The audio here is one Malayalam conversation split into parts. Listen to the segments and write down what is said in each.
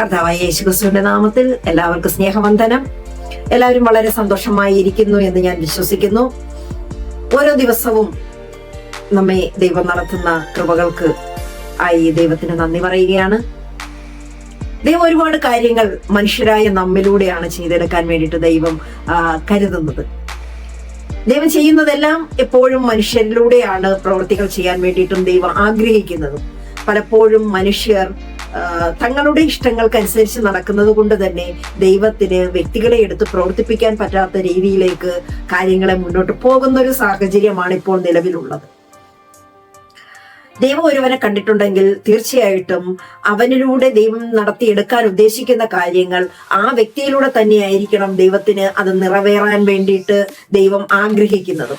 കർത്താവായ യേശുക്രിസ്തുവിന്റെ നാമത്തിൽ എല്ലാവർക്കും സ്നേഹവന്ദനം. എല്ലാവരും വളരെ സന്തോഷമായി ഇരിക്കുന്നു എന്ന് ഞാൻ വിശ്വസിക്കുന്നു. ഓരോ ദിവസവും നമ്മെ ദൈവം നടത്തുന്ന കൃപകൾക്ക് ആയി ദൈവത്തിന് നന്ദി പറയുകയാണ്. ദൈവം ഒരുപാട് കാര്യങ്ങൾ മനുഷ്യരായ നമ്മിലൂടെയാണ് ചെയ്തെടുക്കാൻ വേണ്ടിയിട്ട് ദൈവം കരുതുന്നത്. ദൈവം ചെയ്യുന്നതെല്ലാം എപ്പോഴും മനുഷ്യരിലൂടെയാണ് പ്രവൃത്തികൾ ചെയ്യാൻ വേണ്ടിയിട്ടും ദൈവം ആഗ്രഹിക്കുന്നതും. പലപ്പോഴും മനുഷ്യർ തങ്ങളുടെ ഇഷ്ടങ്ങൾക്കനുസരിച്ച് നടക്കുന്നത് കൊണ്ട് തന്നെ ദൈവത്തിന് വ്യക്തികളെ എടുത്ത് പ്രവർത്തിപ്പിക്കാൻ പറ്റാത്ത രീതിയിലേക്ക് കാര്യങ്ങളെ മുന്നോട്ട് പോകുന്ന ഒരു സാഹചര്യമാണ് ഇപ്പോൾ നിലവിലുള്ളത്. ദൈവം ഒരുവനെ കണ്ടിട്ടുണ്ടെങ്കിൽ തീർച്ചയായിട്ടും അവനിലൂടെ ദൈവം നടത്തിയെടുക്കാൻ ഉദ്ദേശിക്കുന്ന കാര്യങ്ങൾ ആ വ്യക്തിയിലൂടെ തന്നെയായിരിക്കണം ദൈവത്തിന് അത് നിറവേറാൻ വേണ്ടിയിട്ട് ദൈവം ആഗ്രഹിക്കുന്നത്.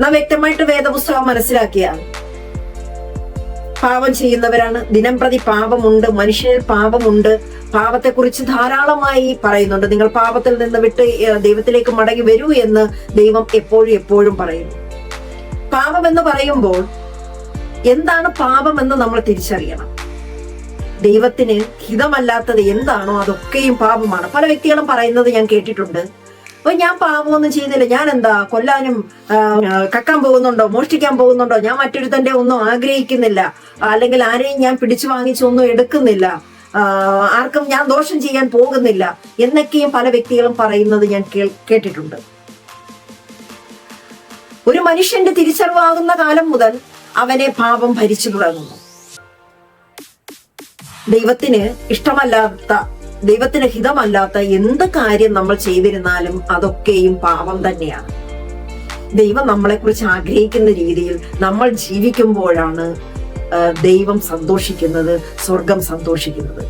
നാം വ്യക്തമായിട്ട് വേദപുസ്തകം മനസ്സിലാക്കിയാൽ പാപം ചെയ്യുന്നവരാണ്. ദിനം പ്രതി പാപമുണ്ട് മനുഷ്യനിൽ പാപമുണ്ട്. പാപത്തെക്കുറിച്ച് ധാരാളമായി പറയുന്നുണ്ട്. നിങ്ങൾ പാപത്തിൽ നിന്ന് വിട്ട് ദൈവത്തിലേക്ക് മടങ്ങി വരൂ എന്ന് ദൈവം എപ്പോഴും എപ്പോഴും പറയുന്നു. പാപം എന്ന് പറയുമ്പോൾ എന്താണ് പാപം എന്ന് നമ്മൾ തിരിച്ചറിയണം. ദൈവത്തിന് ഹിതമല്ലാത്തത് എന്താണോ അതൊക്കെയും പാപമാണ്. പല വ്യക്തികളും പറയുന്നത് ഞാൻ കേട്ടിട്ടുണ്ട്. അപ്പൊ ഞാൻ പാപമൊന്നും ചെയ്യുന്നില്ല. ഞാൻ എന്താ കൊല്ലാനും കക്കാൻ പോകുന്നുണ്ടോ മോഷ്ടിക്കാൻ പോകുന്നുണ്ടോ? ഞാൻ മറ്റൊരുത്തന്റെ ഒന്നും ആഗ്രഹിക്കുന്നില്ല. അല്ലെങ്കിൽ ആരെയും ഞാൻ പിടിച്ചു വാങ്ങിച്ചൊന്നും എടുക്കുന്നില്ല. ആർക്കും ഞാൻ ദോഷം ചെയ്യാൻ പോകുന്നില്ല എന്നൊക്കെയും പല വ്യക്തികളും പറയുന്നത് ഞാൻ കേട്ടിട്ടുണ്ട്. ഒരു മനുഷ്യന്റെ തിരിച്ചറിവാകുന്ന കാലം മുതൽ അവനെ പാപം ഭരിച്ചു തുടങ്ങുന്നു. ദൈവത്തിന് ഇഷ്ടമല്ലാത്ത ദൈവത്തിന് ഹിതമല്ലാത്ത എന്ത് കാര്യം നമ്മൾ ചെയ്തിരുന്നാലും അതൊക്കെയും പാപം തന്നെയാണ്. ദൈവം നമ്മളെ കുറിച്ച് ആഗ്രഹിക്കുന്ന രീതിയിൽ നമ്മൾ ജീവിക്കുമ്പോഴാണ് ദൈവം സന്തോഷിക്കുന്നത് സ്വർഗം സന്തോഷിക്കുന്നത്.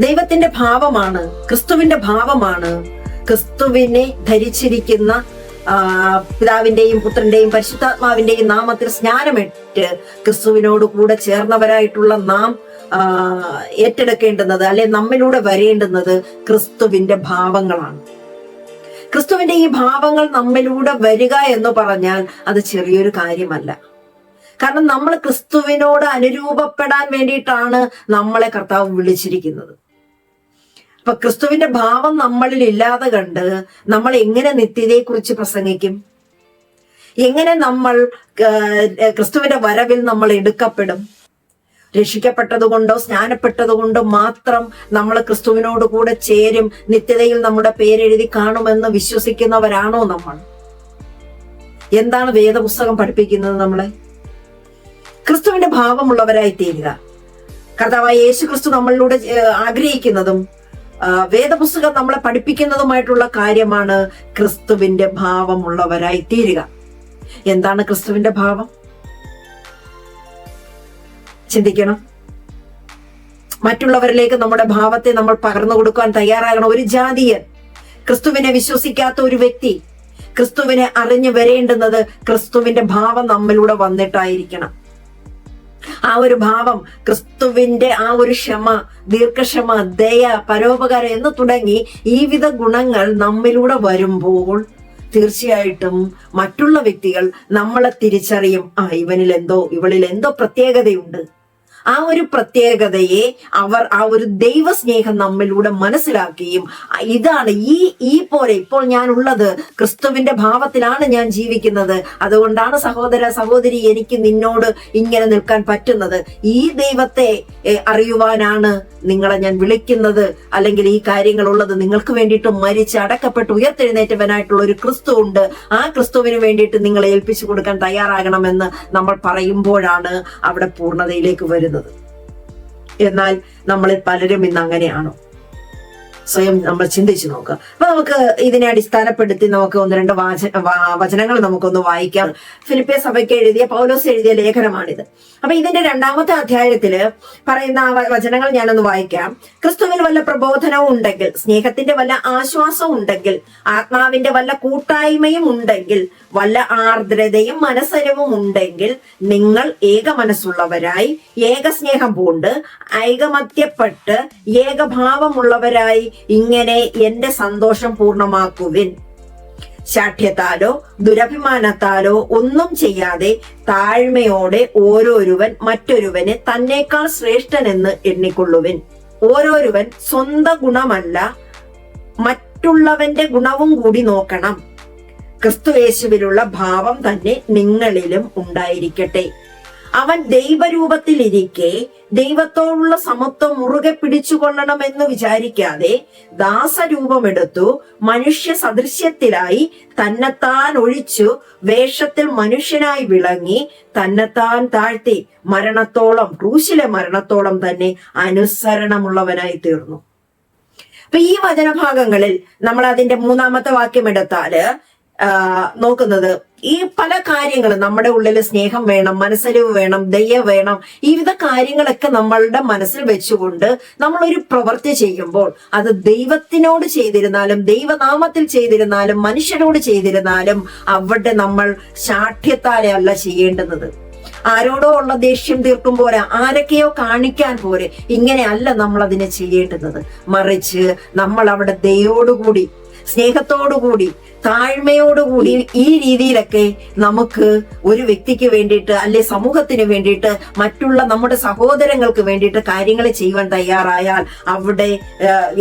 ദൈവത്തിന്റെ ഭാവമാണ് ക്രിസ്തുവിന്റെ ഭാവമാണ് ക്രിസ്തുവിനെ ധരിച്ചിരിക്കുന്ന പിതാവിന്റെയും പുത്രന്റെയും പരിശുദ്ധാത്മാവിന്റെയും നാമത്തിൽ സ്നാനമിട്ട് ക്രിസ്തുവിനോട് കൂടെ ചേർന്നവരായിട്ടുള്ള നാം ഏറ്റെടുക്കേണ്ടുന്നത് അല്ലെ നമ്മിലൂടെ വരേണ്ടുന്നത് ക്രിസ്തുവിന്റെ ഭാവങ്ങളാണ്. ക്രിസ്തുവിന്റെ ഈ ഭാവങ്ങൾ നമ്മിലൂടെ വരിക എന്ന് പറഞ്ഞാൽ അത് ചെറിയൊരു കാര്യമല്ല. കാരണം നമ്മൾ ക്രിസ്തുവിനോട് അനുരൂപപ്പെടാൻ വേണ്ടിയിട്ടാണ് നമ്മളെ കർത്താവ് വിളിച്ചിരിക്കുന്നത്. അപ്പൊ ക്രിസ്തുവിന്റെ ഭാവം നമ്മളിൽ ഇല്ലാതെ കണ്ട് നമ്മൾ എങ്ങനെ നിത്യതയെക്കുറിച്ച് പ്രസംഗിക്കും? എങ്ങനെ നമ്മൾ ക്രിസ്തുവിന്റെ വരവിൽ നമ്മൾ എടുക്കപ്പെടും? രക്ഷിക്കപ്പെട്ടത് സ്നാനപ്പെട്ടതുകൊണ്ടോ മാത്രം നമ്മൾ ക്രിസ്തുവിനോട് കൂടെ ചേരും നിത്യതയിൽ നമ്മുടെ പേരെഴുതി കാണുമെന്ന് വിശ്വസിക്കുന്നവരാണോ നമ്മൾ? എന്താണ് വേദപുസ്തകം പഠിപ്പിക്കുന്നത് നമ്മളെ? ക്രിസ്തുവിന്റെ ഭാവമുള്ളവരായി തീരുക. കർത്താവായ യേശു ക്രിസ്തു നമ്മളിലൂടെ ആഗ്രഹിക്കുന്നതും വേദപുസ്തകം നമ്മളെ പഠിപ്പിക്കുന്നതുമായിട്ടുള്ള കാര്യമാണ് ക്രിസ്തുവിന്റെ ഭാവമുള്ളവരായി തീരുക. എന്താണ് ക്രിസ്തുവിന്റെ ഭാവം? ചിന്തിക്കണം. മറ്റുള്ളവരിലേക്ക് നമ്മുടെ ഭാവത്തെ നമ്മൾ പകർന്നു കൊടുക്കാൻ തയ്യാറാകണം. ഒരു ജാതിയൻ ക്രിസ്തുവിനെ വിശ്വസിക്കാത്ത ഒരു വ്യക്തി ക്രിസ്തുവിനെ അറിഞ്ഞു വരേണ്ടുന്നത് ക്രിസ്തുവിന്റെ ഭാവം നമ്മിലൂടെ വന്നിട്ടായിരിക്കണം. ആ ഒരു ഭാവം ക്രിസ്തുവിന്റെ ആ ഒരു ക്ഷമ ദീർഘക്ഷമ ദയ പരോപകാരം എന്ന് തുടങ്ങി ഈ വിധ ഗുണങ്ങൾ നമ്മിലൂടെ വരുമ്പോൾ തീർച്ചയായിട്ടും മറ്റുള്ള വ്യക്തികൾ നമ്മളെ തിരിച്ചറിയും. ആ ഇവനിൽ എന്തോ ഇവളിൽ എന്തോ പ്രത്യേകതയുണ്ട്. ആ ഒരു പ്രത്യേകതയെ അവർ ആ ഒരു ദൈവസ്നേഹം നമ്മിലൂടെ മനസ്സിലാക്കുകയും ഇതാണ് ഈ ഈ പോലെ ഇപ്പോൾ ഞാൻ ഉള്ളത് ക്രിസ്തുവിന്റെ ഭാവത്തിലാണ് ഞാൻ ജീവിക്കുന്നത്. അതുകൊണ്ടാണ് സഹോദര സഹോദരി എനിക്ക് നിന്നോട് ഇങ്ങനെ നിൽക്കാൻ പറ്റുന്നത്. ഈ ദൈവത്തെ അറിയുവാനാണ് നിങ്ങളെ ഞാൻ വിളിക്കുന്നത്. അല്ലെങ്കിൽ ഈ കാര്യങ്ങൾ ഉള്ളത് നിങ്ങൾക്ക് വേണ്ടിയിട്ട് മരിച്ച് അടക്കപ്പെട്ട് ഉയർത്തെഴുന്നേറ്റവനായിട്ടുള്ള ഒരു ക്രിസ്തു ഉണ്ട്. ആ ക്രിസ്തുവിന് വേണ്ടിയിട്ട് നിങ്ങളെ ഏൽപ്പിച്ചു കൊടുക്കാൻ തയ്യാറാകണമെന്ന് നമ്മൾ പറയുമ്പോഴാണ് അവിടെ പൂർണതയിലേക്ക് വരുന്നത്. എന്നാൽ നമ്മളിൽ പലരും ഇന്ന് അങ്ങനെയാണോ? സ്വയം നമ്മൾ ചിന്തിച്ചു നോക്കുക. അപ്പൊ നമുക്ക് ഇതിനെ അടിസ്ഥാനപ്പെടുത്തി നമുക്ക് ഒന്ന് രണ്ട് വാച വചനങ്ങൾ നമുക്കൊന്ന് വായിക്കാം. ഫിലിപ്പിയ സഭയ്ക്ക് എഴുതിയ പൗലോസ് എഴുതിയ ലേഖനമാണിത്. അപ്പൊ ഇതിന്റെ രണ്ടാമത്തെ അധ്യായത്തിൽ പറയുന്ന ആ വചനങ്ങൾ ഞാനൊന്ന് വായിക്കാം. ക്രിസ്തുവിൽ വല്ല പ്രബോധനവും ഉണ്ടെങ്കിൽ സ്നേഹത്തിന്റെ വല്ല ആശ്വാസവും ഉണ്ടെങ്കിൽ ആത്മാവിന്റെ വല്ല കൂട്ടായ്മയും ഉണ്ടെങ്കിൽ വല്ല ആർദ്രതയും മനസ്സരവും ഉണ്ടെങ്കിൽ നിങ്ങൾ ഏക മനസ്സുള്ളവരായി ഏക സ്നേഹം പൂണ്ട് ഐകമത്യപ്പെട്ട് ഏകഭാവമുള്ളവരായി ഇങ്ങനെ എന്റെ സന്തോഷം പൂർണമാക്കുവിൻ. ശാഠ്യത്താലോ ദുരഭിമാനത്താലോ ഒന്നും ചെയ്യാതെ താഴ്മയോടെ ഓരോരുവൻ മറ്റൊരുവനെ തന്നേക്കാൾ ശ്രേഷ്ഠനെന്ന് എണ്ണിക്കൊള്ളുവിൻ. ഓരോരുവൻ സ്വന്തം ഗുണമല്ല മറ്റുള്ളവന്റെ ഗുണവും കൂടി നോക്കണം. ക്രിസ്തുയേശുവിലുള്ള ഭാവം തന്നെ നിങ്ങളിലും ഉണ്ടായിരിക്കട്ടെ. അവൻ ദൈവരൂപത്തിലിരിക്കെ ദൈവത്തോടുള്ള സമത്വം മുറുകെ പിടിച്ചുകൊള്ളണമെന്ന് വിചാരിക്കാതെ ദാസരൂപമെടുത്തു മനുഷ്യ സദൃശ്യത്തിലായി തന്നെത്താൻ ഒഴിച്ചു വേഷത്തിൽ മനുഷ്യനായി വിളങ്ങി തന്നെത്താൻ താഴ്ത്തി മരണത്തോളം ക്രൂശിലെ മരണത്തോളം തന്നെ അനുസരണമുള്ളവനായി തീർന്നു. അപ്പൊ ഈ വചനഭാഗങ്ങളിൽ നമ്മൾ അതിന്റെ മൂന്നാമത്തെ വാക്യം എടുത്താൽ നോക്കുന്നത്. ഈ പല കാര്യങ്ങളും നമ്മുടെ ഉള്ളിൽ സ്നേഹം വേണം മനസ്സലിവ് വേണം ദയ വേണം ഈ വിധ കാര്യങ്ങളൊക്കെ നമ്മളുടെ മനസ്സിൽ വെച്ചുകൊണ്ട് നമ്മൾ ഒരു പ്രവൃത്തി ചെയ്യുമ്പോൾ അത് ദൈവത്തിനോട് ചെയ്തിരുന്നാലും ദൈവനാമത്തിൽ ചെയ്തിരുന്നാലും മനുഷ്യരോട് ചെയ്തിരുന്നാലും അവിടെ നമ്മൾ ശാഠ്യത്താലെ അല്ല ചെയ്യേണ്ടുന്നത്. ആരോടോ ഉള്ള ദേഷ്യം തീർക്കും പോരാ ആരൊക്കെയോ കാണിക്കാൻ പോരെ ഇങ്ങനെയല്ല നമ്മൾ അതിനെ ചെയ്യേണ്ടുന്നത്. മറിച്ച് നമ്മൾ അവിടെ ദയോടുകൂടി സ്നേഹത്തോടുകൂടി താഴ്മയോടുകൂടി ഈ രീതിയിലൊക്കെ നമുക്ക് ഒരു വ്യക്തിക്ക് വേണ്ടിയിട്ട് അല്ലെ സമൂഹത്തിന് വേണ്ടിയിട്ട് മറ്റുള്ള നമ്മുടെ സഹോദരങ്ങൾക്ക് വേണ്ടിയിട്ട് കാര്യങ്ങൾ ചെയ്യുവാൻ തയ്യാറായാൽ അവിടെ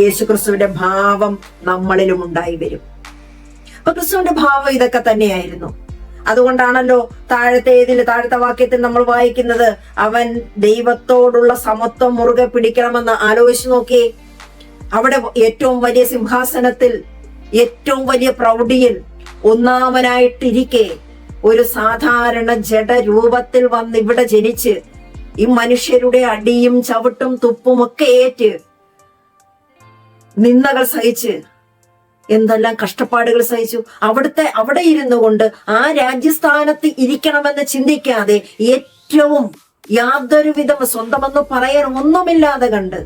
യേശുക്രിസ്തുവിന്റെ ഭാവം നമ്മളിലും ഉണ്ടായി വരും. അപ്പൊ ക്രിസ്തുവിന്റെ ഭാവം ഇതൊക്കെ തന്നെയായിരുന്നു. അതുകൊണ്ടാണല്ലോ താഴത്തെ ഇതിൽ താഴത്തെ വാക്യത്തിൽ നമ്മൾ വായിക്കുന്നത് അവൻ ദൈവത്തോടുള്ള സമത്വം മുറുകെ പിടിക്കണമെന്ന് ആലോചിച്ചു നോക്കിയേ. അവിടെ ഏറ്റവും വലിയ സിംഹാസനത്തിൽ ഏറ്റവും വലിയ പ്രൗഢിയിൽ ഒന്നാമനായിട്ടിരിക്കെ ഒരു സാധാരണ ജഡ രൂപത്തിൽ വന്ന് ഇവിടെ ജനിച്ച് ഈ മനുഷ്യരുടെ അടിയും ചവിട്ടും തുപ്പും ഒക്കെ ഏറ്റ് നിന്ദകൾ സഹിച്ച് എന്തെല്ലാം കഷ്ടപ്പാടുകൾ സഹിച്ചു. അവിടുത്തെ അവിടെ ഇരുന്നു കൊണ്ട് ആ രാജ്യസ്ഥാനത്ത് ഇരിക്കണമെന്ന് ചിന്തിക്കാതെ ഏറ്റവും യാതൊരുവിധ സ്വന്തമെന്ന് പറയാൻ ഒന്നുമില്ലാതെ കണ്ട്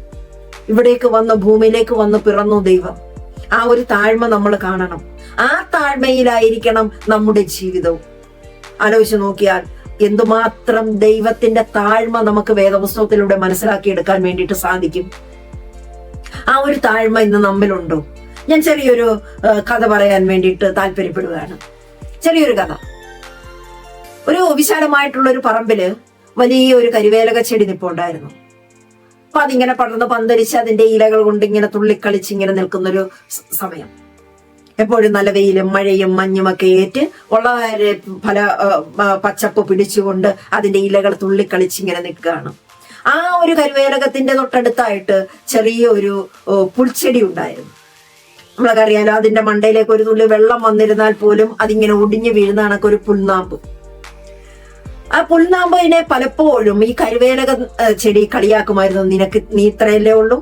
ഇവിടേക്ക് വന്ന് ഭൂമിയിലേക്ക് വന്ന് പിറന്നു ദൈവം. ആ ഒരു താഴ്മ നമ്മൾ കാണണം. ആ താഴ്മയിലായിരിക്കണം നമ്മുടെ ജീവിതവും ആലോചിച്ച് നോക്കിയാൽ എന്തുമാത്രം ദൈവത്തിന്റെ താഴ്മ നമുക്ക് വേദപുസ്തകത്തിലൂടെ മനസ്സിലാക്കിയെടുക്കാൻ വേണ്ടിയിട്ട് സാധിക്കും? ആ ഒരു താഴ്മ ഇന്ന് നമ്മിലുണ്ടോ. ഞാൻ ചെറിയൊരു കഥ പറയാൻ വേണ്ടിയിട്ട് താല്പര്യപ്പെടുകയാണ്. ചെറിയൊരു കഥ. ഒരു വിശാലമായിട്ടുള്ള ഒരു പറമ്പിൽ വലിയ ഒരു കരിവേലക ചെടി നിപ്പുണ്ടായിരുന്നു. അപ്പൊ അതിങ്ങനെ പടർന്ന് പന്തരിച്ച് അതിന്റെ ഇലകൾ കൊണ്ട് ഇങ്ങനെ തുള്ളിക്കളിച്ച് ഇങ്ങനെ നിൽക്കുന്നൊരു സമയം. എപ്പോഴും നല്ല വെയിലും മഴയും മഞ്ഞും ഒക്കെ ഏറ്റ് വളരെ ഫല പച്ചപ്പ് പിടിച്ചുകൊണ്ട് അതിന്റെ ഇലകൾ തുള്ളിക്കളിച്ച് ഇങ്ങനെ നിൽക്കുകയാണ്. ആ ഒരു കരുവേലകത്തിന്റെ തൊട്ടടുത്തായിട്ട് ചെറിയ ഒരു പുൽച്ചെടി ഉണ്ടായിരുന്നു. നമ്മളൊക്കെ അറിയാലോ അതിന്റെ മണ്ടയിലേക്ക് ഒരു തുള്ളി വെള്ളം വന്നിരുന്നാൽ പോലും അതിങ്ങനെ ഒടിഞ്ഞു വീഴുന്ന കണക്ക് ഒരു പുൽനാമ്പ്. ആ പുൽനാമ്പിനെ പലപ്പോഴും ഈ കരുവേലക ചെടി കളിയാക്കുമായിരുന്നു. നിനക്ക് നീ ഇത്രയല്ലേ ഉള്ളൂ?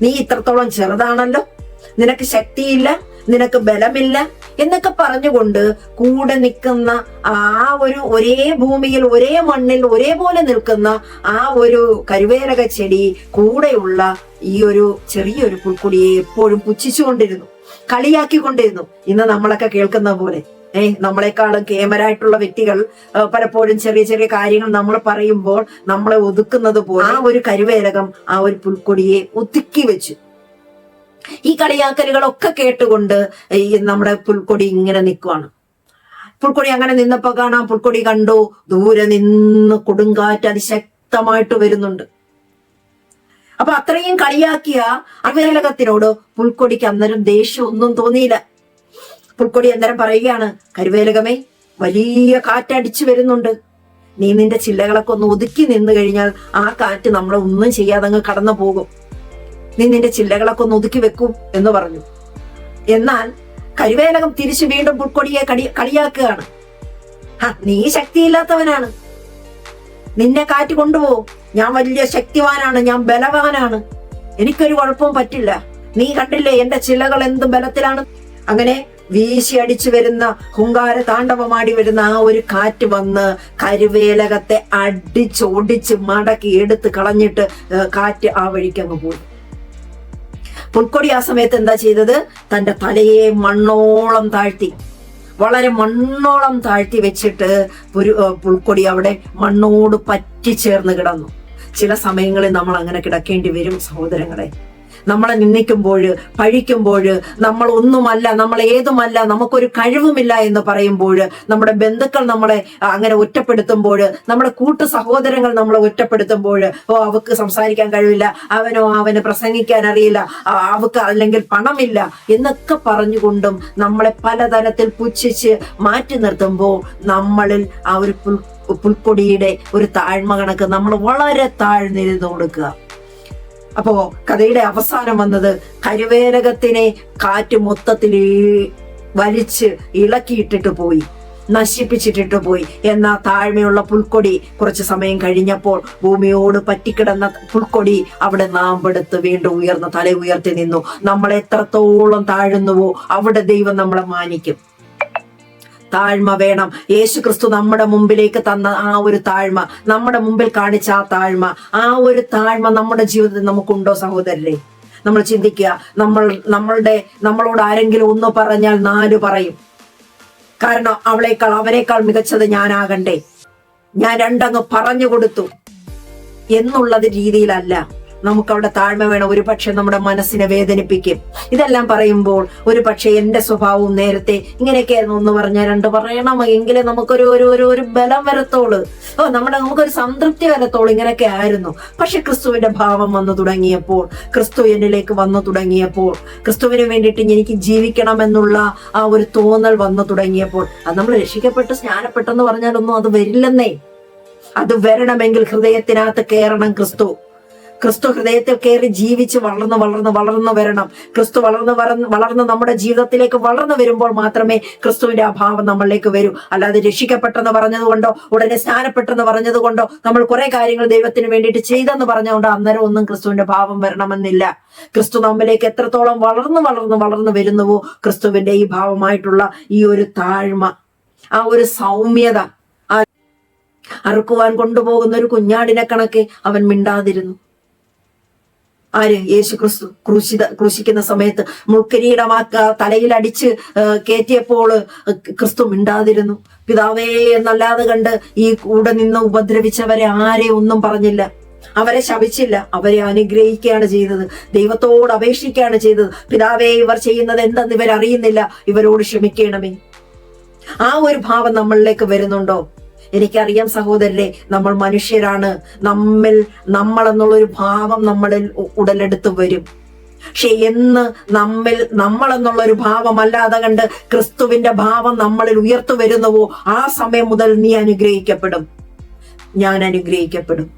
നീ ഇത്രത്തോളം ചെറുതാണല്ലോ. നിനക്ക് ശക്തിയില്ല. നിനക്ക് ബലമില്ല. എന്നൊക്കെ പറഞ്ഞുകൊണ്ട് കൂടെ നിൽക്കുന്ന ആ ഒരു ഒരേ ഭൂമിയിൽ ഒരേ മണ്ണിൽ ഒരേപോലെ നിൽക്കുന്ന ആ ഒരു കരുവേലക ചെടി കൂടെയുള്ള ഈ ഒരു ചെറിയൊരു പുൽക്കുടിയെ എപ്പോഴും പുച്ഛിച്ചുകൊണ്ടിരുന്നു. കളിയാക്കിക്കൊണ്ടിരുന്നു. ഇന്ന് നമ്മളൊക്കെ കേൾക്കുന്ന പോലെ. ഏഹ് നമ്മളെക്കാളും കേമരായിട്ടുള്ള വ്യക്തികൾ പലപ്പോഴും ചെറിയ ചെറിയ കാര്യങ്ങൾ നമ്മൾ പറയുമ്പോൾ നമ്മളെ ഒതുക്കുന്നത് പോലെ ആ ഒരു കരുവേലകം ആ ഒരു പുൽക്കൊടിയെ ഒതുക്കി വെച്ചു. ഈ കളിയാക്കലുകളൊക്കെ കേട്ടുകൊണ്ട് ഈ നമ്മുടെ പുൽക്കൊടി ഇങ്ങനെ നിൽക്കുവാണ്. പുൽക്കൊടി അങ്ങനെ നിന്നപ്പോ കാണാം പുൽക്കൊടി കണ്ടു ദൂരെ നിന്ന് കൊടുങ്കാറ്റ് അതിശക്തമായിട്ട് വരുന്നുണ്ട്. അപ്പൊ അത്രയും കളിയാക്കിയ അവേലകത്തിനോട് പുൽക്കൊടിക്ക് അന്നേരം ദേഷ്യം ഒന്നും തോന്നിയില്ല. പുൽക്കൊടി അന്നേരം പറയുകയാണ് കരുവേലകമേ വലിയ കാറ്റടിച്ചു വരുന്നുണ്ട്. നീ നിന്റെ ചില്ലകളൊക്കെ ഒന്ന് ഒതുക്കി നിന്ന് കഴിഞ്ഞാൽ ആ കാറ്റ് നമ്മളെ ഒന്നും ചെയ്യാതെ അങ്ങ് കടന്നു പോകും. നീ നിന്റെ ചില്ലകളൊക്കെ ഒന്ന് ഒതുക്കി വെക്കും എന്ന് പറഞ്ഞു. എന്നാൽ കരുവേലകം തിരിച്ചു വീണ്ടും പുൽക്കൊടിയെ കടി കളിയാക്കുകയാണ്. "ഹ, നീ ശക്തിയില്ലാത്തവനാണ്. നിന്നെ കാറ്റ് കൊണ്ടുപോകും. ഞാൻ വലിയ ശക്തിവാനാണ് ഞാൻ ബലവാനാണ്. എനിക്കൊരു കുഴപ്പവും പറ്റില്ല. നീ കണ്ടില്ലേ എന്റെ ചിലകൾ എന്ത് ബലത്തിലാണ്? അങ്ങനെ വീശി അടിച്ചു വരുന്ന ഹുങ്കാര താണ്ഡവമാടി വരുന്ന ആ ഒരു കാറ്റ് വന്ന് കരുവേലകത്തെ അടിച്ചോടിച്ച് മടക്കി എടുത്ത് കളഞ്ഞിട്ട് കാറ്റ് ആ വഴിക്കങ്ങ് പോയി. പുൽക്കൊടി ആ സമയത്ത് എന്താ ചെയ്തത്? തന്റെ തലയെ മണ്ണോളം താഴ്ത്തി വളരെ മണ്ണോളം താഴ്ത്തി വെച്ചിട്ട് ഒരു പുൽക്കൊടി അവിടെ മണ്ണോട് പറ്റിച്ചേർന്ന് കിടന്നു. ചില സമയങ്ങളിൽ നമ്മൾ അങ്ങനെ കിടക്കേണ്ടി വരും സഹോദരങ്ങളെ. നമ്മളെ നിന്ദിക്കുമ്പോൾ പഴിക്കുമ്പോൾ നമ്മൾ ഒന്നുമല്ല നമ്മൾ ഏതുമല്ല നമുക്കൊരു കഴിവുമില്ല എന്ന് പറയുമ്പോൾ നമ്മുടെ ബന്ധുക്കൾ നമ്മളെ അങ്ങനെ ഒറ്റപ്പെടുത്തുമ്പോൾ നമ്മുടെ കൂട്ടു സഹോദരങ്ങൾ നമ്മളെ ഒറ്റപ്പെടുത്തുമ്പോൾ ഓ അവക്ക് സംസാരിക്കാൻ കഴിവില്ല അവനോ അവന് പ്രസംഗിക്കാൻ അറിയില്ല അവക്ക് അല്ലെങ്കിൽ പണമില്ല എന്നൊക്കെ പറഞ്ഞുകൊണ്ടും നമ്മളെ പലതരത്തിൽ പുച്ഛിച്ച് മാറ്റി നിർത്തുമ്പോൾ നമ്മളിൽ ആ ഒരു പുൽ പുൽക്കൊടിയുടെ ഒരു താഴ്മ കണക്ക് നമ്മൾ വളരെ താഴ്ന്നിരുന്ന് കൊടുക്കുക. അപ്പോ കഥയുടെ അവസാനം വന്നത് കരുവേലകത്തിനെ കാറ്റ് മൊത്തത്തിൽ വലിച്ച് ഇളക്കിയിട്ടിട്ട് പോയി നശിപ്പിച്ചിട്ടിട്ട് പോയി. എന്നാ താഴ്മയുള്ള പുൽക്കൊടി കുറച്ച് സമയം കഴിഞ്ഞപ്പോൾ ഭൂമിയോട് പറ്റിക്കിടന്ന പുൽക്കൊടി അവിടെ നാമ്പെടുത്ത് വീണ്ടും ഉയർന്ന തല ഉയർത്തി നിന്നു. നമ്മൾ എത്രത്തോളം താഴുന്നുവോ അവിടെ ദൈവം നമ്മളെ മാനിക്കും. താഴ്മ വേണം. യേശു ക്രിസ്തു നമ്മുടെ മുമ്പിലേക്ക് തന്ന ആ ഒരു താഴ്മ നമ്മുടെ മുമ്പിൽ കാണിച്ച ആ താഴ്മ ആ ഒരു താഴ്മ നമ്മുടെ ജീവിതത്തിൽ നമുക്കുണ്ടോ സഹോദരരെ? നമ്മൾ ചിന്തിക്കുക നമ്മൾ നമ്മളുടെ നമ്മളോട് ആരെങ്കിലും ഒന്ന് പറഞ്ഞാൽ നാല് പറയും. കാരണം അവളേക്കാൾ അവനേക്കാൾ മികച്ചത് ഞാനാകണ്ടേ. ഞാൻ രണ്ടങ്ങ് പറഞ്ഞു കൊടുത്തു. എന്നുള്ളത് രീതിയിലല്ല. നമുക്കവിടെ താഴ്മ വേണം. ഒരു പക്ഷെ നമ്മുടെ മനസ്സിനെ വേദനിപ്പിക്കും. ഇതെല്ലാം പറയുമ്പോൾ ഒരു പക്ഷെ എന്റെ സ്വഭാവവും നേരത്തെ ഇങ്ങനെയൊക്കെയായിരുന്നു ഒന്ന് പറഞ്ഞ രണ്ട് പറയണം. എങ്കിലേ നമുക്കൊരു ഒരു ഒരു ഒരു ബലം വരത്തോൾ. ഓ നമ്മുടെ നമുക്കൊരു സംതൃപ്തി വരത്തോളൂ ഇങ്ങനെയൊക്കെ ആയിരുന്നു. പക്ഷെ ക്രിസ്തുവിന്റെ ഭാവം വന്നു തുടങ്ങിയപ്പോൾ ക്രിസ്തു എന്നിലേക്ക് വന്നു തുടങ്ങിയപ്പോൾ ക്രിസ്തുവിന് വേണ്ടിയിട്ട് എനിക്ക് ജീവിക്കണമെന്നുള്ള ആ ഒരു തോന്നൽ വന്നു തുടങ്ങിയപ്പോൾ അത് നമ്മൾ രക്ഷിക്കപ്പെട്ട് സ്നാനപ്പെട്ടെന്ന് പറഞ്ഞാലൊന്നും അത് വരില്ലെന്നേ. അത് വരണമെങ്കിൽ ഹൃദയത്തിനകത്ത് കയറണം ക്രിസ്തു. ക്രിസ്തു ഹൃദയത്തിൽ കയറി ജീവിച്ച് വളർന്ന് വളർന്ന് വളർന്ന് വരണം. ക്രിസ്തു വളർന്ന് വളർന്ന് നമ്മുടെ ജീവിതത്തിലേക്ക് വളർന്നു വരുമ്പോൾ മാത്രമേ ക്രിസ്തുവിന്റെ അഭാവം നമ്മളിലേക്ക് വരൂ. അല്ലാതെ രക്ഷിക്കപ്പെട്ടെന്ന് പറഞ്ഞതുകൊണ്ടോ ഉടനെ സ്നാനപ്പെട്ടെന്ന് പറഞ്ഞതുകൊണ്ടോ നമ്മൾ കുറെ കാര്യങ്ങൾ ദൈവത്തിന് വേണ്ടിയിട്ട് ചെയ്തെന്ന് പറഞ്ഞുകൊണ്ടോ അന്നേരം ഒന്നും ക്രിസ്തുവിന്റെ ഭാവം വരണമെന്നില്ല. ക്രിസ്തു നമ്മിലേക്ക് എത്രത്തോളം വളർന്ന് വളർന്ന് വളർന്നു വരുന്നുവോ ക്രിസ്തുവിന്റെ ഈ ഭാവമായിട്ടുള്ള ഈ ഒരു താഴ്മ ആ ഒരു സൗമ്യത അറുക്കുവാൻ കൊണ്ടുപോകുന്ന ഒരു കുഞ്ഞാടിനെ കണക്കെ അവൻ മിണ്ടാതിരുന്നു. ആര്? യേശു ക്രിസ്തു ക്രൂശിത ക്രൂശിക്കുന്ന സമയത്ത് മുൾക്കിരീടമാക്ക തലയിൽ അടിച്ച് കയറ്റിയപ്പോൾ ക്രിസ്തു മിണ്ടാതിരുന്നു. പിതാവേ എന്നല്ലാതെ കണ്ട് ഈ കൂടെ നിന്ന് ഉപദ്രവിച്ചവരെ ആരെ ഒന്നും പറഞ്ഞില്ല. അവരെ ശപിച്ചില്ല. അവരെ അനുഗ്രഹിക്കുകയാണ് ചെയ്തത്. ദൈവത്തോട് അപേക്ഷിക്കുകയാണ് ചെയ്തത്. പിതാവേ ഇവർ ചെയ്യുന്നത് എന്തെന്ന് ഇവരറിയുന്നില്ല. ഇവരോട് ക്ഷമിക്കണമേ. ആ ഒരു ഭാവം നമ്മളിലേക്ക് വരുന്നുണ്ടോ? എനിക്കറിയാം സഹോദരരെ നമ്മൾ മനുഷ്യരാണ്. നമ്മിൽ നമ്മൾ എന്നുള്ളൊരു ഭാവം നമ്മളിൽ ഉടലെടുത്ത് വരും. പക്ഷെ എന്ന് നമ്മിൽ നമ്മൾ എന്നുള്ള ഒരു ഭാവമല്ലാതെ കണ്ട് ക്രിസ്തുവിന്റെ ഭാവം നമ്മളിൽ ഉയർത്തു വരുന്നുവോ ആ സമയം മുതൽ നീ അനുഗ്രഹിക്കപ്പെടും. ഞാൻ അനുഗ്രഹിക്കപ്പെടും.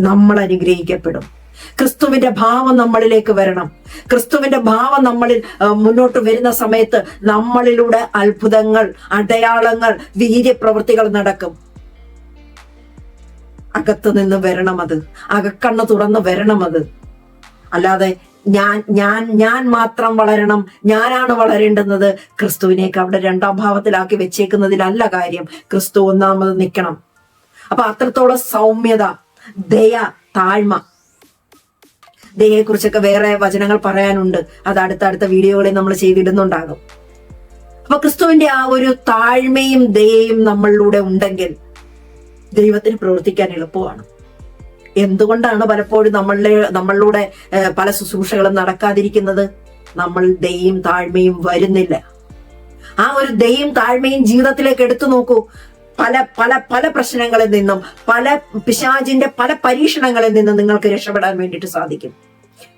നമ്മൾ അനുഗ്രഹിക്കപ്പെടും. ക്രിസ്തുവിന്റെ ഭാവം നമ്മളിലേക്ക് വരണം. ക്രിസ്തുവിന്റെ ഭാവം നമ്മളിൽ മുന്നോട്ട് വരുന്ന സമയത്ത് നമ്മളിലൂടെ അത്ഭുതങ്ങൾ അടയാളങ്ങൾ വീര്യപ്രവൃത്തികൾ നടക്കും. അകത്ത് നിന്ന് വരണം അത് അകക്കണ്ണ് തുറന്ന് വരണം അത് അല്ലാതെ ഞാൻ ഞാൻ ഞാൻ മാത്രം വളരണം ഞാനാണ് വളരേണ്ടുന്നത്. ക്രിസ്തുവിനേക്ക് അവിടെ രണ്ടാം ഭാവത്തിലാക്കി വെച്ചേക്കുന്നതിലല്ല കാര്യം. ക്രിസ്തു ഒന്നാമത് നിൽക്കണം അപ്പൊ അത്രത്തോളം സൗമ്യത ദയ താഴ്മ. ദയയെ കുറിച്ചൊക്കെ വേറെ വചനങ്ങൾ പറയാനുണ്ട്. അത് അടുത്തടുത്ത അടുത്ത വീഡിയോകളിൽ നമ്മൾ ചെയ്തിടുന്നുണ്ടാകും. അപ്പൊ ക്രിസ്തുവിന്റെ ആ ഒരു താഴ്മയും ദയയും നമ്മളിലൂടെ ഉണ്ടെങ്കിൽ ദൈവത്തിന് പ്രവർത്തിക്കാൻ എളുപ്പമാണ്. എന്തുകൊണ്ടാണ് പലപ്പോഴും നമ്മളുടെ നമ്മളിലൂടെ പല ശുശ്രൂഷകളും നടക്കാതിരിക്കുന്നത്? നമ്മൾ ദയും താഴ്മയും വരുന്നില്ല. ആ ഒരു ദയും താഴ്മയും ജീവിതത്തിലേക്ക് എടുത്തു നോക്കൂ. പല പല പല പ്രശ്നങ്ങളിൽ നിന്നും പല പിശാചിന്റെ പല പരീക്ഷണങ്ങളിൽ നിന്നും നിങ്ങൾക്ക് രക്ഷപ്പെടാൻ വേണ്ടിയിട്ട് സാധിക്കും.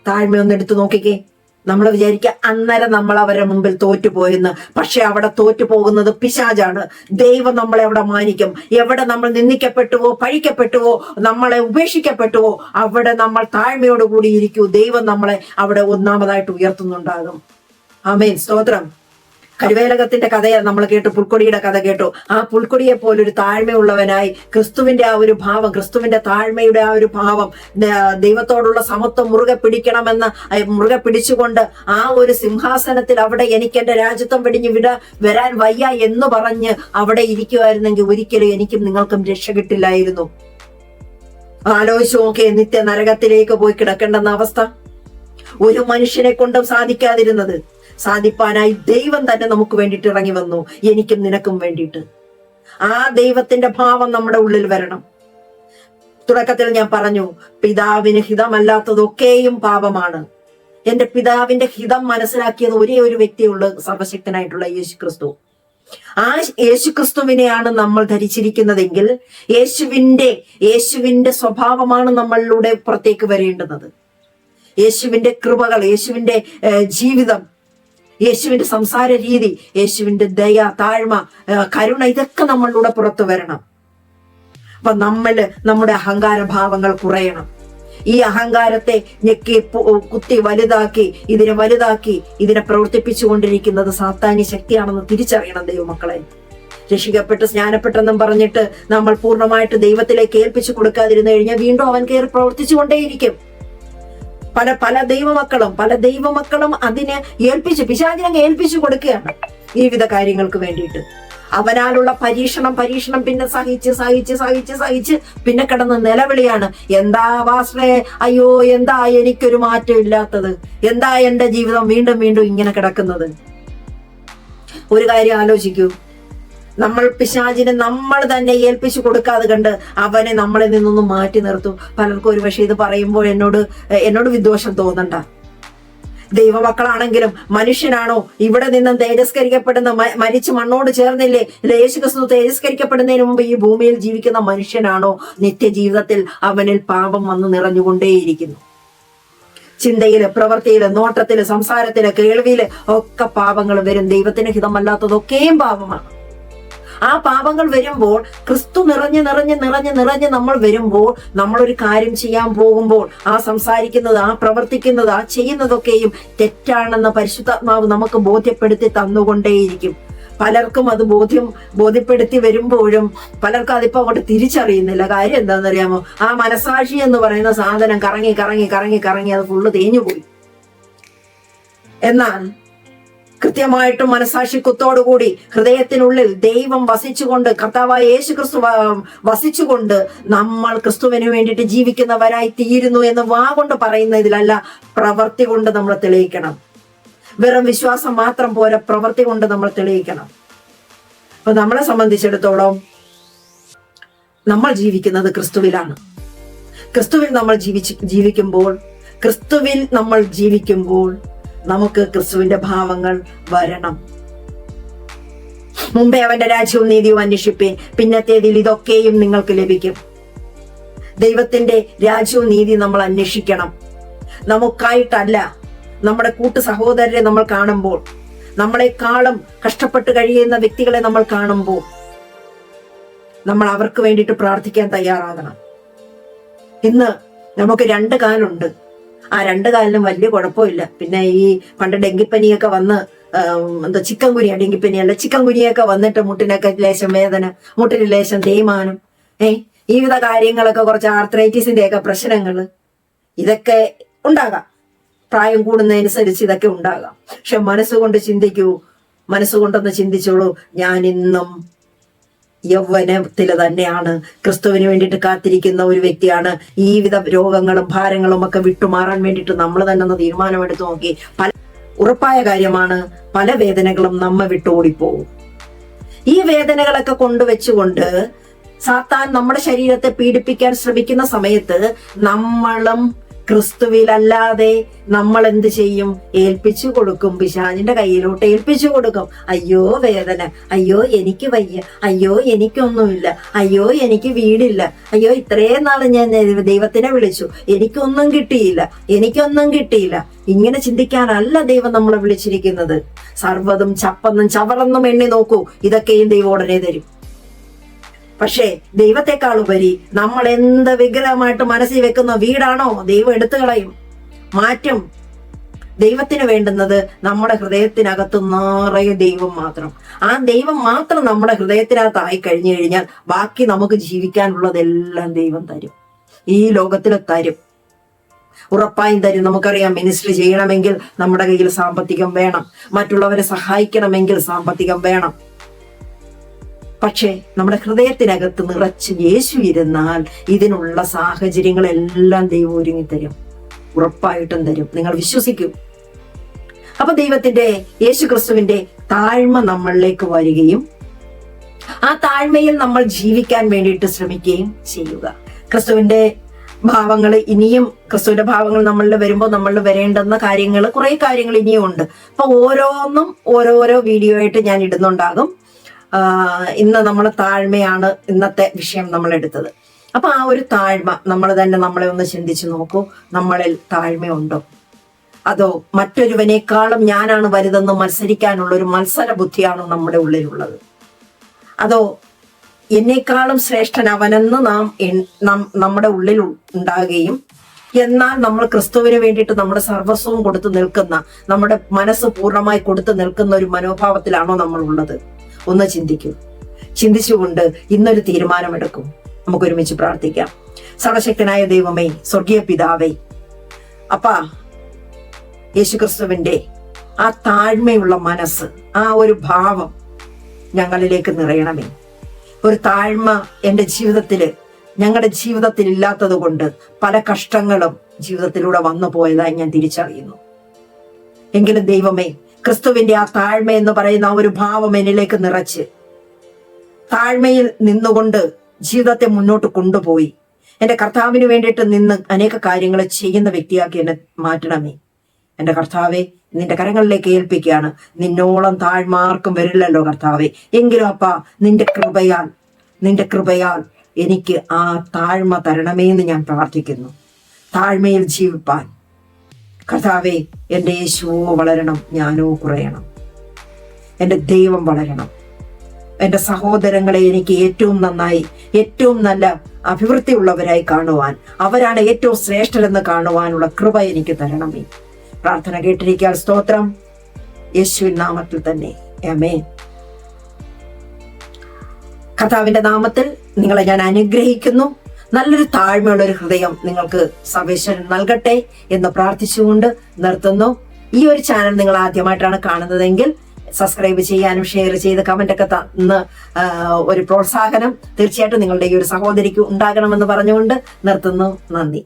താഴ്മ ഒന്ന് എടുത്തു നോക്കിക്കേ. നമ്മൾ വിചാരിക്കുക അന്നേരം നമ്മൾ അവരുടെ മുമ്പിൽ തോറ്റുപോയെന്ന്. പക്ഷെ അവിടെ തോറ്റു പോകുന്നത് പിശാജാണ് ദൈവം നമ്മളെ അവിടെ മാനിക്കും. എവിടെ നമ്മൾ നിന്ദിക്കപ്പെട്ടുവോ പഴിക്കപ്പെട്ടുവോ നമ്മളെ ഉപേക്ഷിക്കപ്പെട്ടുവോ അവിടെ നമ്മൾ താഴ്മയോടുകൂടി ഇരിക്കൂ. ദൈവം നമ്മളെ അവിടെ ഒന്നാമതായിട്ട് ഉയർത്തുന്നുണ്ടാകും. ആമേൻ. സ്തോത്രം. കരുവേലകത്തിന്റെ കഥയാണ് നമ്മൾ കേട്ടു പുൽക്കൊടിയുടെ കഥ കേട്ടു. ആ പുൽക്കൊടിയെ പോലൊരു താഴ്മയുള്ളവനായി ക്രിസ്തുവിന്റെ ആ ഒരു ഭാവം ക്രിസ്തുവിന്റെ താഴ്മയുടെ ആ ഒരു ഭാവം ദൈവത്തോടുള്ള സമത്വം മുറുകെ പിടിക്കണമെന്ന് മുറുകെ പിടിച്ചുകൊണ്ട് ആ ഒരു സിംഹാസനത്തിൽ അവിടെ എനിക്ക് എന്റെ രാജ്യത്വം വെടിഞ്ഞ് വിട വരാൻ വയ്യ എന്ന് പറഞ്ഞ് അവിടെ ഇരിക്കുമായിരുന്നെങ്കിൽ ഒരിക്കലും എനിക്കും നിങ്ങൾക്കും രക്ഷ കിട്ടില്ലായിരുന്നു. ആലോചിച്ചു നോക്കിയേ നിത്യ നരകത്തിലേക്ക് പോയി കിടക്കേണ്ടെന്ന അവസ്ഥ. ഒരു മനുഷ്യനെ കൊണ്ടും സാധിക്കാതിരുന്നത്. സാധിപ്പാനായി ദൈവം തന്നെ നമുക്ക് വേണ്ടിയിട്ട് ഇറങ്ങി വന്നു. എനിക്കും നിനക്കും വേണ്ടിയിട്ട്. ആ ദൈവത്തിന്റെ ഭാവം നമ്മുടെ ഉള്ളിൽ വരണം. തുടക്കത്തിൽ ഞാൻ പറഞ്ഞു പിതാവിന് ഹിതമല്ലാത്തതൊക്കെയും പാപമാണ്. എന്റെ പിതാവിന്റെ ഹിതം മനസ്സിലാക്കിയത് ഒരേ ഒരു വ്യക്തിയുള്ള സർവശക്തനായിട്ടുള്ള യേശു ക്രിസ്തു ആ യേശു ക്രിസ്തുവിനെയാണ് നമ്മൾ ധരിച്ചിരിക്കുന്നതെങ്കിൽ യേശുവിന്റെ യേശുവിന്റെ സ്വഭാവമാണ് നമ്മളിലൂടെ പുറത്തേക്ക് വരേണ്ടുന്നത്. യേശുവിന്റെ കൃപകൾ യേശുവിന്റെ ജീവിതം യേശുവിന്റെ സംസാര രീതി യേശുവിന്റെ ദയ താഴ്മ കരുണ ഇതൊക്കെ നമ്മളിലൂടെ പുറത്തു വരണം. അപ്പൊ നമ്മൾ നമ്മുടെ അഹങ്കാര ഭാവങ്ങൾ കുറയണം. ഈ അഹങ്കാരത്തെ ഞെക്കി കുത്തി വലുതാക്കി ഇതിനെ വലുതാക്കി ഇതിനെ പ്രവർത്തിപ്പിച്ചു കൊണ്ടിരിക്കുന്നത് സാത്താന്യ ശക്തിയാണെന്ന് തിരിച്ചറിയണം ദൈവമക്കളെ. രക്ഷിക്കപ്പെട്ട് സ്നാനപ്പെട്ടെന്നും പറഞ്ഞിട്ട് നമ്മൾ പൂർണമായിട്ട് ദൈവത്തിലേക്ക് ഏൽപ്പിച്ചു കൊടുക്കാതിരുന്നു കഴിഞ്ഞാൽ വീണ്ടും അവൻ കയറി പ്രവർത്തിച്ചു കൊണ്ടേയിരിക്കും. പല പല ദൈവമക്കളും പല ദൈവമക്കളും അതിനെ ഏൽപ്പിച്ച് പിശാചിനെ ഏൽപ്പിച്ചു കൊടുക്കുകയാണ് വിധ കാര്യങ്ങൾക്ക് വേണ്ടിയിട്ട്. അവനാലുള്ള പരീക്ഷണം പരീക്ഷണം പിന്നെ സഹിച്ച് സഹിച്ച് സഹിച്ച് സഹിച്ച് പിന്നെ കിടന്ന് നിലവിളിയാണ്. എന്താ വാസ്ലേ അയ്യോ എന്താ എനിക്കൊരു മാറ്റം ഇല്ലാത്തത്? എന്താ എന്റെ ജീവിതം വീണ്ടും വീണ്ടും ഇങ്ങനെ കിടക്കുന്നത്? ഒരു കാര്യം ആലോചിക്കൂ. നമ്മൾ പിശാചിനെ നമ്മൾ തന്നെ ഏൽപ്പിച്ചു കൊടുക്കാതെ കണ്ട് അവനെ നമ്മളിൽ നിന്നൊന്നും മാറ്റി നിർത്തും. പലർക്കും ഒരു പക്ഷേ ഇത് പറയുമ്പോൾ എന്നോട് എന്നോട് വിദ്വേഷം തോന്നണ്ട. ദൈവമക്കളാണെങ്കിലും മനുഷ്യനാണോ? ഇവിടെ നിന്നും തേജസ്കരിക്കപ്പെടുന്ന മരിച്ച മണ്ണോട് ചേർന്നില്ലേ? ഇല്ല ക്രിസ്തു തേജസ്കരിക്കപ്പെടുന്നതിന് മുമ്പ് ഈ ഭൂമിയിൽ ജീവിക്കുന്ന മനുഷ്യനാണോ? നിത്യജീവിതത്തിൽ അവനിൽ പാപം വന്ന് നിറഞ്ഞുകൊണ്ടേയിരിക്കുന്നു. ചിന്തയിൽ പ്രവൃത്തിയിൽ നോട്ടത്തിൽ സംസാരത്തിൽ കേൾവിയിൽ ഒക്കെ പാപങ്ങൾ വരും. ദൈവത്തിന് ഹിതമല്ലാത്തതൊക്കെയും പാപമാണ്. ആ പാപങ്ങൾ വരുമ്പോൾ ക്രിസ്തു നിറഞ്ഞ് നിറഞ്ഞ് നിറഞ്ഞ് നിറഞ്ഞ് നമ്മൾ വരുമ്പോൾ നമ്മളൊരു കാര്യം ചെയ്യാൻ പോകുമ്പോൾ ആ സംസാരിക്കുന്നത് ആ പ്രവർത്തിക്കുന്നത് ആ ചെയ്യുന്നതൊക്കെയും തെറ്റാണെന്ന പരിശുദ്ധാത്മാവ് നമുക്ക് ബോധ്യപ്പെടുത്തി തന്നുകൊണ്ടേയിരിക്കും. പലർക്കും അത് ബോധ്യം ബോധ്യപ്പെടുത്തി വരുമ്പോഴും പലർക്കും അതിപ്പോ അങ്ങോട്ട് തിരിച്ചറിയുന്നില്ല. കാര്യം എന്താണെന്നറിയാമോ? ആ മനസാക്ഷി എന്ന് പറയുന്ന സാധനം കറങ്ങി കറങ്ങി കറങ്ങി കറങ്ങി അത് ഫുള്ള് തേഞ്ഞുപോയി. എന്നാൽ കൃത്യമായിട്ടും മനസാക്ഷി കുത്തോടുകൂടി ഹൃദയത്തിനുള്ളിൽ ദൈവം വസിച്ചുകൊണ്ട് കർത്താവായ യേശു ക്രിസ്തു വസിച്ചുകൊണ്ട് നമ്മൾ ക്രിസ്തുവിന് വേണ്ടിയിട്ട് ജീവിക്കുന്നവരായി തീരുന്നു എന്ന് വാ കൊണ്ട് പറയുന്നതിലല്ല പ്രവർത്തി കൊണ്ട് നമ്മൾ തെളിയിക്കണം. വെറും വിശ്വാസം മാത്രം പോരാ പ്രവർത്തി കൊണ്ട് നമ്മൾ തെളിയിക്കണം. അപ്പൊ നമ്മളെ സംബന്ധിച്ചിടത്തോളം നമ്മൾ ജീവിക്കുന്നത് ക്രിസ്തുവിലാണ്. ക്രിസ്തുവിൽ നമ്മൾ ജീവിച്ച് ജീവിക്കുമ്പോൾ ക്രിസ്തുവിൽ നമ്മൾ ജീവിക്കുമ്പോൾ നമുക്ക് ക്രിസ്തുവിന്റെ ഭാവങ്ങൾ വരണം. മുമ്പേ അവന്റെ രാജ്യവും നീതിയും അന്വേഷിപ്പേൻ. പിന്നത്തേതിൽ ഇതൊക്കെയും നിങ്ങൾക്ക് ലഭിക്കും. ദൈവത്തിന്റെ രാജ്യവും നീതി നമ്മൾ അന്വേഷിക്കണം. നമുക്കായിട്ടല്ല നമ്മുടെ കൂട്ടു സഹോദരരെ നമ്മൾ കാണുമ്പോൾ നമ്മളെക്കാളും കഷ്ടപ്പെട്ട് കഴിയുന്ന വ്യക്തികളെ നമ്മൾ കാണുമ്പോൾ നമ്മൾ അവർക്ക് വേണ്ടിയിട്ട് പ്രാർത്ഥിക്കാൻ തയ്യാറാകണം. ഇന്ന് നമുക്ക് രണ്ട് കാലുണ്ട്. ആ രണ്ട് കാലിനും വലിയ കുഴപ്പമില്ല. പിന്നെ ഈ പണ്ട് ഡെങ്കിപ്പനിയൊക്കെ വന്ന് എന്താ ചിക്കൻ കുനിയ ഡെങ്കിപ്പനി അല്ല ചിക്കൻ കുനിയൊക്കെ വന്നിട്ട് മുട്ടിനൊക്കെ ലേശം വേദന മുട്ടിന് ലേശം തേയ്മാനം. ഏ ഈ വിധ കാര്യങ്ങളൊക്കെ കുറച്ച് ആർത്രൈറ്റിസിന്റെ ഒക്കെ പ്രശ്നങ്ങൾ ഇതൊക്കെ ഉണ്ടാകാം. പ്രായം കൂടുന്നതനുസരിച്ച് ഇതൊക്കെ ഉണ്ടാകാം. പക്ഷെ മനസ്സുകൊണ്ട് ചിന്തിക്കൂ മനസ്സുകൊണ്ടൊന്ന് ചിന്തിച്ചോളൂ ഞാൻ ഇന്നും യൗവനത്തിൽ തന്നെയാണ്. ക്രിസ്തുവിന് വേണ്ടിയിട്ട് കാത്തിരിക്കുന്ന ഒരു വ്യക്തിയാണ്. ഈ വിധ രോഗങ്ങളും ഭാരങ്ങളും ഒക്കെ വിട്ടുമാറാൻ വേണ്ടിയിട്ട് നമ്മൾ തന്നെ ഒന്ന് തീരുമാനമെടുത്തു നോക്കി. പല ഉറപ്പായ കാര്യമാണ് പല വേദനകളും നമ്മ വിട്ടോടിപ്പോവും ഈ വേദനകളൊക്കെ കൊണ്ടുവച്ചുകൊണ്ട് സാത്താൻ നമ്മുടെ ശരീരത്തെ പീഡിപ്പിക്കാൻ ശ്രമിക്കുന്ന സമയത്ത് നമ്മളും ക്രിസ്തുവിലല്ലാതെ നമ്മൾ എന്ത് ചെയ്യും? ഏൽപ്പിച്ചു കൊടുക്കും. പിശാചിന്റെ കയ്യിലോട്ട് ഏൽപ്പിച്ചു കൊടുക്കും. അയ്യോ വേദന. അയ്യോ എനിക്ക് വയ്യ. അയ്യോ എനിക്കൊന്നുമില്ല. അയ്യോ എനിക്ക് വീടില്ല. അയ്യോ ഇത്രയും നാൾ ഞാൻ ദൈവത്തിനെ വിളിച്ചു. എനിക്കൊന്നും കിട്ടിയില്ല. എനിക്കൊന്നും കിട്ടിയില്ല. ഇങ്ങനെ ചിന്തിക്കാനല്ല ദൈവം നമ്മളെ വിളിച്ചിരിക്കുന്നത്. സർവതും ചപ്പന്നും ചവറെന്നും എണ്ണി നോക്കൂ. ഇതൊക്കെയും ദൈവം ഉടനെ തരും. പക്ഷേ ദൈവത്തെക്കാൾ ഉപരി നമ്മൾ എന്ത് വിഗ്രഹമായിട്ട് മനസ്സിൽ വെക്കുന്ന വീടാണോ ദൈവം എടുത്തു കളയും. മാറ്റും. ദൈവത്തിന് വേണ്ടുന്നത് നമ്മുടെ ഹൃദയത്തിനകത്ത് നിറയെ ദൈവം മാത്രം. ആ ദൈവം മാത്രം നമ്മുടെ ഹൃദയത്തിനകത്തായി കഴിഞ്ഞു കഴിഞ്ഞാൽ ബാക്കി നമുക്ക് ജീവിക്കാനുള്ളതെല്ലാം ദൈവം തരും. ഈ ലോകത്തിൽ തരും. ഉറപ്പായും തരും. നമുക്കറിയാം മിനിസ്ട്രി ചെയ്യണമെങ്കിൽ നമ്മുടെ കയ്യിൽ സാമ്പത്തികം വേണം. മറ്റുള്ളവരെ സഹായിക്കണമെങ്കിൽ സാമ്പത്തികം വേണം. പക്ഷേ നമ്മുടെ ഹൃദയത്തിനകത്ത് നിറച്ച് യേശു ഇരുന്നാൽ ഇതിനുള്ള സാഹചര്യങ്ങളെല്ലാം ദൈവം ഒരുങ്ങി തരും ഉറപ്പായിട്ടും തരും. നിങ്ങൾ വിശ്വസിക്കും. അപ്പൊ ദൈവത്തിന്റെ യേശു ക്രിസ്തുവിന്റെ താഴ്മ നമ്മളിലേക്ക് വരികയും ആ താഴ്മയിൽ നമ്മൾ ജീവിക്കാൻ വേണ്ടിയിട്ട് ശ്രമിക്കുകയും ചെയ്യുക. ക്രിസ്തുവിന്റെ ഭാവങ്ങൾ ഇനിയും ക്രിസ്തുവിന്റെ ഭാവങ്ങൾ നമ്മളിൽ വരുമ്പോൾ നമ്മളിൽ വരേണ്ടുന്ന കാര്യങ്ങൾ കുറെ കാര്യങ്ങൾ ഇനിയും ഉണ്ട്. അപ്പൊ ഓരോന്നും ഓരോരോ വീഡിയോ ആയിട്ട് ഞാൻ ഇടുന്നുണ്ടാകും. ഇന്ന് നമ്മൾ താഴ്മയാണ് ഇന്നത്തെ വിഷയം നമ്മൾ എടുത്തത് അപ്പൊ ആ ഒരു താഴ്മ നമ്മൾ തന്നെ നമ്മളെ ഒന്ന് ചിന്തിച്ചു നോക്കൂ. നമ്മളിൽ താഴ്മയുണ്ടോ? അതോ മറ്റൊരുവനേക്കാളും ഞാനാണ് വലുതെന്ന് മത്സരിക്കാനുള്ള ഒരു മത്സര ബുദ്ധിയാണോ നമ്മുടെ ഉള്ളിലുള്ളത്? അതോ എന്നേക്കാളും ശ്രേഷ്ഠൻ അവനെന്ന് നാം നമ്മുടെ ഉള്ളിൽ ഉണ്ടാകുകയും എന്നാൽ നമ്മൾ ക്രിസ്തുവിന് വേണ്ടിയിട്ട് നമ്മുടെ സർവസ്വവും കൊടുത്തു നിൽക്കുന്ന നമ്മുടെ മനസ്സ് പൂർണമായി കൊടുത്തു നിൽക്കുന്ന ഒരു മനോഭാവത്തിലാണോ നമ്മൾ ഉള്ളത് ഒന്ന് ചിന്തിക്കൂ. ചിന്തിച്ചുകൊണ്ട് ഇന്നൊരു തീരുമാനമെടുക്കും. നമുക്ക് ഒരുമിച്ച് പ്രാർത്ഥിക്കാം. സർവശക്തനായ ദൈവമേ സ്വർഗീയ പിതാവേ അപ്പാ യേശുക്രിസ്തുവിന്റെ ആ താഴ്മയുള്ള മനസ്സ് ആ ഒരു ഭാവം ഞങ്ങളിലേക്ക് നിറയണമേ. ഒരു താഴ്മ എന്റെ ജീവിതത്തിൽ ഞങ്ങളുടെ ജീവിതത്തിൽ ഇല്ലാത്തത് കൊണ്ട് പല കഷ്ടങ്ങളും ജീവിതത്തിലൂടെ വന്നു പോയതായി ഞാൻ തിരിച്ചറിയുന്നു. എങ്കിലും ദൈവമേ ക്രിസ്തുവിന്റെ ആ താഴ്മ എന്ന് പറയുന്ന ആ ഒരു ഭാവം എന്നിലേക്ക് നിറച്ച് താഴ്മയിൽ നിന്നുകൊണ്ട് ജീവിതത്തെ മുന്നോട്ട് കൊണ്ടുപോയി. എന്റെ കർത്താവിന് വേണ്ടിയിട്ട് നിന്ന് അനേക കാര്യങ്ങൾ ചെയ്യുന്ന വ്യക്തിയാക്കി എന്നെ മാറ്റണമേ. എന്റെ കർത്താവെ നിന്റെ കരങ്ങളിലേക്ക് ഏൽപ്പിക്കുകയാണ്. നിന്നോളം താഴ്മാർക്കും വരില്ലല്ലോ കർത്താവെ. എങ്കിലും അപ്പ നിന്റെ കൃപയാൽ നിന്റെ കൃപയാൽ എനിക്ക് ആ താഴ്മ തരണമേ എന്ന് ഞാൻ പ്രാർത്ഥിക്കുന്നു. താഴ്മയിൽ ജീവിപ്പാൻ. കർത്താവെ എന്റെ യേശുവോ വളരണം ഞാനോ കുറയണം. എന്റെ ദൈവം വളരണം. എന്റെ സഹോദരങ്ങളെ എനിക്ക് ഏറ്റവും നന്നായി ഏറ്റവും നല്ല അഭിവൃദ്ധിയുള്ളവരായി കാണുവാൻ അവരാണ് ഏറ്റവും ശ്രേഷ്ഠരെന്ന് കാണുവാനുള്ള കൃപ എനിക്ക് തരണമേ. പ്രാർത്ഥന കേട്ടിരിക്കാൻ സ്തോത്രം. യേശുവിൻ നാമത്തിൽ തന്നെ. യമേ കഥാവിന്റെ നാമത്തിൽ നിങ്ങളെ ഞാൻ അനുഗ്രഹിക്കുന്നു. നല്ലൊരു താഴ്മയുള്ള ഒരു ഹൃദയം നിങ്ങൾക്ക് സർവേശ്വരൻ നൽകട്ടെ എന്ന് പ്രാർത്ഥിച്ചുകൊണ്ട് നിർത്തുന്നു. ഈ ഒരു ചാനൽ നിങ്ങൾ ആദ്യമായിട്ടാണ് കാണുന്നതെങ്കിൽ സബ്സ്ക്രൈബ് ചെയ്യാനും ഷെയർ ചെയ്ത് കമന്റ് ഒക്കെ തന്ന് ഒരു പ്രോത്സാഹനം തീർച്ചയായിട്ടും നിങ്ങളുടെ ഈ ഒരു സഹോദരിക്ക് ഉണ്ടാകണമെന്ന് പറഞ്ഞുകൊണ്ട് നിർത്തുന്നു. നന്ദി.